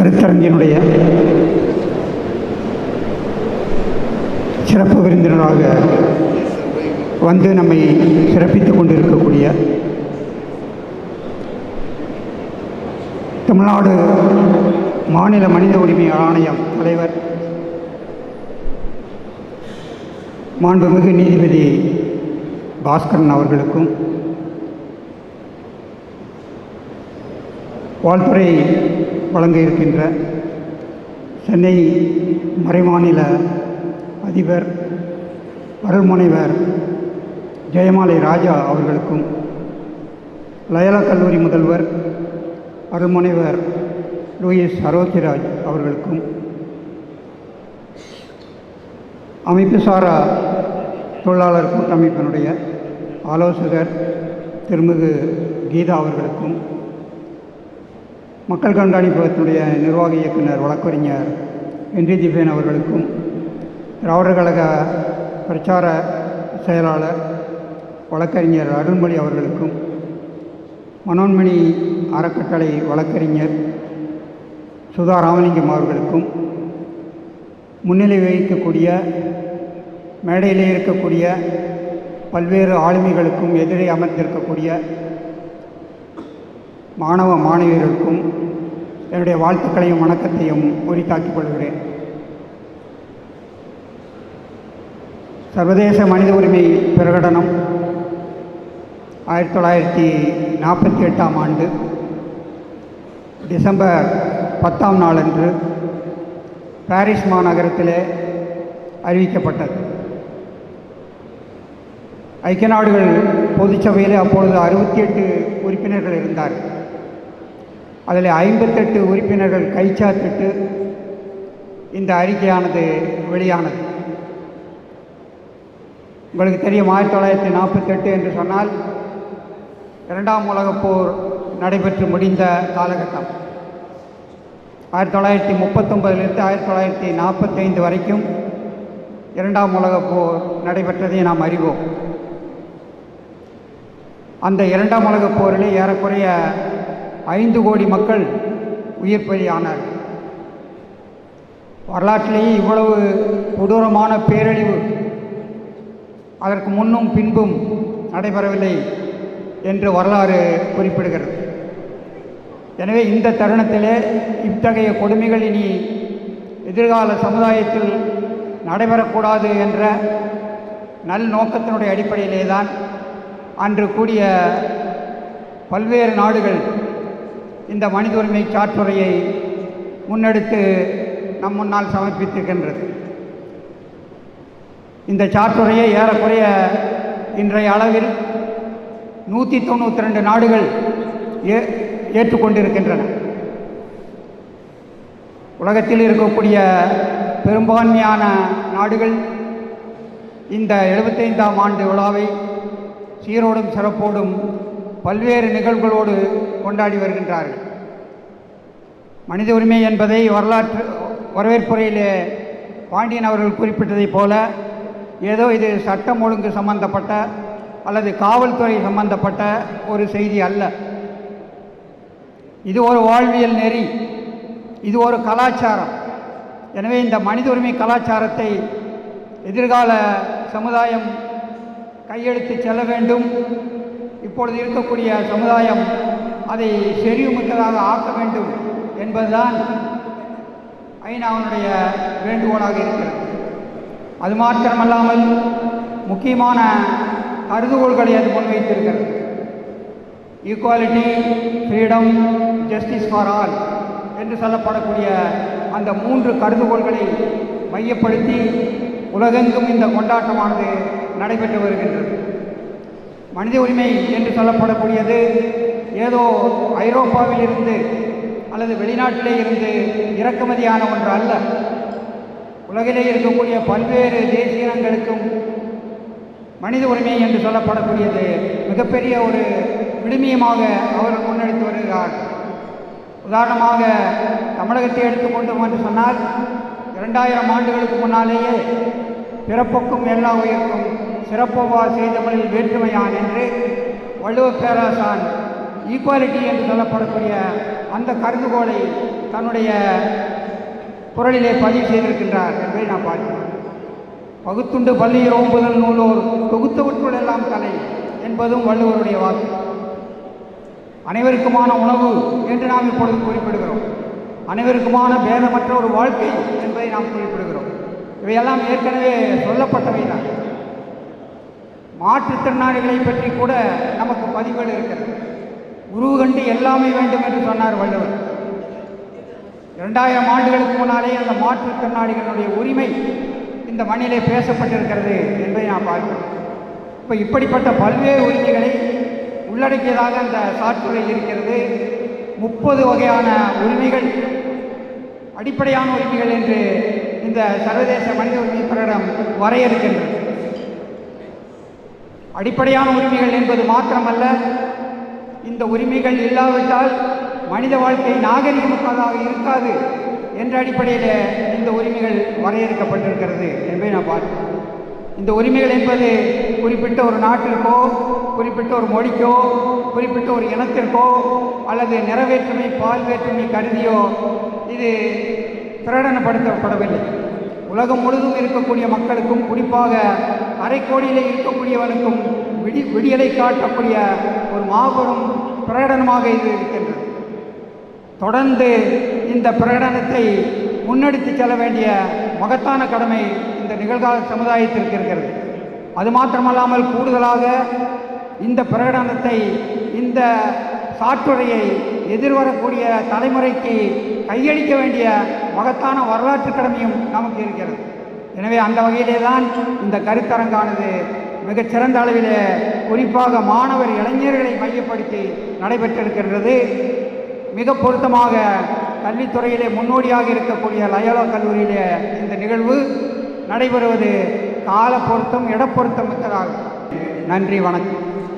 கருத்தரங்கினுடைய சிறப்பு விருந்தினராக வந்து நம்மை சிறப்பித்துக் கொண்டிருக்கக்கூடிய தமிழ்நாடு மாநில மனித உரிமை ஆணையம் தலைவர் மாண்புமிகு நீதிபதி பாஸ்கரன் அவர்களுக்கும் வாழ்த்துறை வழங்க இருக்கின்ற சென்னை மறைமாநில அதிபர் அருள்முனைவர் ஜெயமாலை ராஜா அவர்களுக்கும் லயலா கல்லூரி முதல்வர் அருள்முனைவர் லூயிஸ் சரோஜிராஜ் அவர்களுக்கும் அமைப்பு சாரா தொழிலாளர் கூட்டமைப்பினுடைய ஆலோசகர் திருமிகு கீதா அவர்களுக்கும் மக்கள் கண்காணிப்பகத்தினுடைய நிர்வாக இயக்குனர் வழக்கறிஞர் வென்றி திபேன் அவர்களுக்கும் திராவிடர் கழக பிரச்சார செயலாளர் வழக்கறிஞர் அருள்மொழி அவர்களுக்கும் மனோன்மணி அறக்கட்டளை வழக்கறிஞர் சுதா ராமலிங்கம் அவர்களுக்கும் முன்னிலை வகிக்கக்கூடிய மேடையிலே இருக்கக்கூடிய பல்வேறு ஆளுமைகளுக்கும் எதிரே அமர்ந்திருக்கக்கூடிய மாணவ மாணவியர்களுக்கும் என்னுடைய வாழ்த்துக்களையும் வணக்கத்தையும் உரித்தாக்கிக் கொள்கிறேன். சர்வதேச மனித உரிமை பிரகடனம் ஆயிரத்தி தொள்ளாயிரத்தி நாற்பத்தி எட்டாம் ஆண்டு டிசம்பர் பத்தாம் நாளன்று பாரிஸ் மாநகரத்திலே அறிவிக்கப்பட்டது. ஐக்கிய நாடுகள் பொதுச்சபையிலே அப்பொழுது அறுபத்தி எட்டு உறுப்பினர்கள் இருந்தார்கள். அதில் ஐம்பத்தெட்டு உறுப்பினர்கள் கைச்சாத்திட்டு இந்த அறிக்கையானது வெளியானது. உங்களுக்கு தெரியும் ஆயிரத்தி தொள்ளாயிரத்தி நாற்பத்தெட்டு என்று சொன்னால் இரண்டாம் உலகப் போர் நடைபெற்று முடிந்த காலகட்டம். ஆயிரத்தி தொள்ளாயிரத்தி முப்பத்தொன்பதிலிருந்து ஆயிரத்தி தொள்ளாயிரத்தி நாற்பத்தைந்து வரைக்கும் இரண்டாம் உலகப் போர் நடைபெற்றதை நாம் அறிவோம். அந்த இரண்டாம் உலகப் போரிலே ஏறக்குறைய ஐந்து கோடி மக்கள் உயிர் பலியானார் வரலாற்றிலேயே இவ்வளவு கொடூரமான பேரழிவு அதற்கு முன்னும் பின்பும் நடைபெறவில்லை என்று வரலாறு குறிப்பிடுகிறது. எனவே இந்த தருணத்திலே இத்தகைய கொடுமைகள் இனி எதிர்கால சமுதாயத்தில் நடைபெறக்கூடாது என்ற நல் நோக்கத்தினுடைய அடிப்படையிலே தான் அன்று கூடிய பல்வேறு நாடுகள் இந்த மனித உரிமை சாற்றுரையை முன்னெடுத்து நம் முன்னால் சமர்ப்பித்திருக்கின்றது. இந்த சாற்றுரையை ஏறக்குறைய இன்றைய அளவில் நூற்றி தொண்ணூற்றி ரெண்டு நாடுகள் ஏ ஏற்றுக்கொண்டிருக்கின்றன. உலகத்தில் இருக்கக்கூடிய பெரும்பான்மையான நாடுகள் இந்த எழுபத்தைந்தாம் ஆண்டு விழாவை சீரோடும் சிறப்போடும் பல்வேறு நிகழ்வுகளோடு கொண்டாடி வருகின்றார்கள். மனித உரிமை என்பதை வரலாற்று வரவேற்புரையிலே பாண்டியன் அவர்கள் குறிப்பிட்டதைப் போல ஏதோ இது சட்டம் ஒழுங்கு சம்பந்தப்பட்ட அல்லது காவல்துறை சம்பந்தப்பட்ட ஒரு செய்தி அல்ல. இது ஒரு வாழ்வியல் நெறி. இது ஒரு கலாச்சாரம். எனவே இந்த மனித உரிமை கலாச்சாரத்தை எதிர்கால சமுதாயம் கையெழுத்து செல்ல வேண்டும். இப்பொழுது இருக்கக்கூடிய சமுதாயம் அதை செறிவுமிக்கதாக ஆக்க வேண்டும் என்பதுதான் ஐநாவினுடைய வேண்டுகோளாக இருக்கிறது. அது மாத்திரமல்லாமல் முக்கியமான கருதுகோள்களை அது முன்வைத்திருக்கிறது. Equality freedom justice for all என்று சொல்லப்படக்கூடிய அந்த மூன்று கருதுகோள்களை மையப்படுத்தி உலகெங்கும் இந்த கொண்டாட்டமானது நடைபெற்று வருகின்றது. மனித உரிமை என்று சொல்லப்படக்கூடியது. ஏதோ ஐரோப்பாவில் இருந்து அல்லது வெளிநாட்டிலே இருந்து இறக்குமதியான ஒன்று அல்ல. உலகிலே இருக்கக்கூடிய பல்வேறு தேசிய இனங்களுக்கும் மனித உரிமை என்று சொல்லப்படக்கூடியது. மிகப்பெரிய ஒரு விடுமியமாக அவர் முன்னெடுத்து வருகிறார். உதாரணமாக தமிழகத்தை எடுத்துக்கொண்டோம் என்று சொன்னால் இரண்டாயிரம் ஆண்டுகளுக்கு முன்னாலேயே பிறப்புக்கும் எல்லா உயிருக்கும் சிறப்பவா செய்தமிழில் வேற்றுமையான் என்று வள்ளுவர் பேராசான் ஈக்குவாலிட்டி என்று சொல்லப்படக்கூடிய அந்த கருதுகோளை தன்னுடைய குரலிலே பதிவு செய்திருக்கின்றார் என்பதை நாம் பார்க்கிறோம். பகுத்துண்டு பள்ளியில் ஓம்புதல் நூலோர் தொகுத்தவற்றுள் எல்லாம் தலை என்பதும் வள்ளுவருடைய வாக்கு. அனைவருக்குமான உணவு என்று நாம் இப்பொழுது குறிப்பிடுகிறோம். அனைவருக்குமான பேதமற்ற ஒரு வாழ்க்கை என்பதை நாம் குறிப்பிடுகிறோம். இவையெல்லாம் ஏற்கனவே சொல்லப்பட்டவை தான் மாற்றுத்திறனாளிகளை பற்றி கூட நமக்கு பதிவுகள் இருக்கிறது. உருவு கண்டு எல்லாமே வேண்டும் என்று சொன்னார் வள்ளுவர். இரண்டாயிரம் ஆண்டுகளுக்கு முன்னாலே அந்த மாற்றுத்திறனாளிகளுடைய உரிமை இந்த மண்ணிலே பேசப்பட்டிருக்கிறது என்பதை நான் பார்க்கிறேன். இப்போ இப்படிப்பட்ட பல்வேறு உரிமைகளை உள்ளடக்கியதாக அந்த சாற்றுரை இருக்கிறது. முப்பது வகையான உரிமைகள் அடிப்படையான உரிமைகள் என்று இந்த சர்வதேச மனித உரிமை பிரகடம் வரையறுக்கின்றது. அடிப்படையான உரிமைகள் என்பது மாத்திரமல்ல. இந்த உரிமைகள் இல்லாவிட்டால் மனித வாழ்க்கை நாகரிகமிக்கதாக இருக்காது என்ற அடிப்படையில் இந்த உரிமைகள் வரையறுக்கப்பட்டிருக்கிறது என்பதை நான் பார்க்கிறேன். இந்த உரிமைகள் என்பது குறிப்பிட்ட ஒரு நாட்டிற்கோ குறிப்பிட்ட ஒரு மொழிக்கோ குறிப்பிட்ட ஒரு இனத்திற்கோ அல்லது நிறவேற்றுமை பால் வேற்றுமை கருதியோ இது பிரகடனப்படுத்தப்படவில்லை. உலகம் முழுதும் இருக்கக்கூடிய மக்களுக்கும் குறிப்பாக அரைக்கோடியிலே இருக்கக்கூடியவனுக்கும் விடி விடியலை காட்டக்கூடிய ஒரு மாபெரும் பிரகடனமாக இது இருக்கின்றது. தொடர்ந்து இந்த பிரகடனத்தை முன்னெடுத்து செல்ல வேண்டிய மகத்தான கடமை இந்த நிகழ்கால சமுதாயத்திற்கு இருக்கிறது. அது மாத்திரமல்லாமல் கூடுதலாக இந்த பிரகடனத்தை இந்த சாற்றுரையை எதிர்வரக்கூடிய தலைமுறைக்கு கையளிக்க வேண்டிய மகத்தான வரலாற்று கடமையும் நமக்கு இருக்கிறது. எனவே அந்த வகையிலே தான் இந்த கருத்தரங்கானது மிகச்சிறந்த அளவிலே குறிப்பாக மாணவர் இளைஞர்களை மையப்படுத்தி நடைபெற்றிருக்கின்றது. மிக பொருத்தமாக கல்வித்துறையிலே முன்னோடியாக இருக்கக்கூடிய லயோலா கல்லூரியிலே இந்த நிகழ்வு நடைபெறுவது கால பொருத்தம் இடப்பொருத்தம் மிக்கதாகும். நன்றி வணக்கம்.